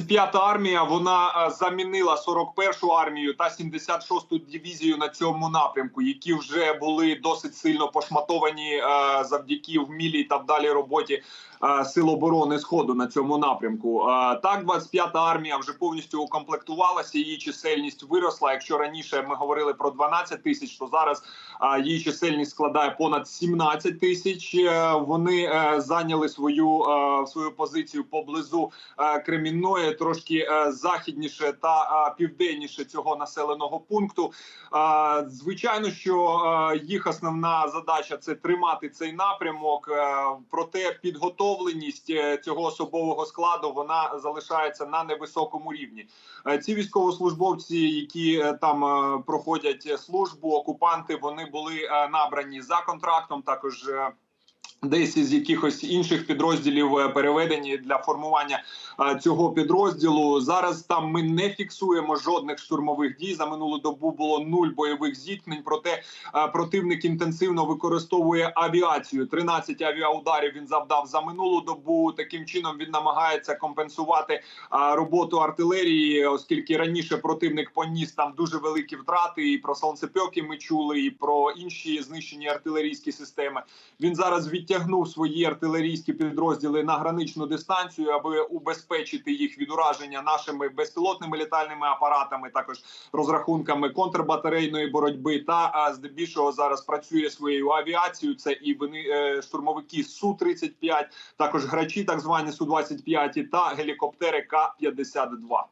25-та армія вона е, замінила 41-шу армію та 76-ту дивізію на цьому напрямку, які вже були досить сильно пошматовані е, завдяки вмілій та вдалій роботі е, сил оборони сходу на цьому напрямку. Так, 25-та армія вже повністю укомплектувалася. Її чисельність виросла. Якщо раніше ми говорили про 12 тисяч, то зараз її чисельність складає понад 17 тисяч. Вони зайняли свою свою позицію поблизу Кремінної, трошки е, західніше та е, південніше цього населеного пункту. Е, Звичайно, що їх основна задача це тримати цей напрямок. Проте підготовленість цього особового складу вона залишається на невисокому рівні. Ці військовослужбовці, які там проходять службу, окупанти, вони були набрані за контрактом. Також десь із якихось інших підрозділів е, переведені для формування е, цього підрозділу. Зараз там ми не фіксуємо жодних штурмових дій. За минулу добу було нуль бойових зіткнень. Проте е, противник інтенсивно використовує авіацію. 13 авіаударів він завдав за минулу добу. Таким чином він намагається компенсувати роботу артилерії, оскільки раніше противник поніс там дуже великі втрати. І про сонцепьоки ми чули, і про інші знищені артилерійські системи. Він зараз відтягнув свої артилерійські підрозділи на граничну дистанцію, аби убезпечити їх від ураження нашими безпілотними літальними апаратами, також розрахунками контрбатарейної боротьби. Та здебільшого зараз працює своєю авіацією. Це і вони е, штурмовики су 35 також грачі, так звані су 25 та гелікоптери К 52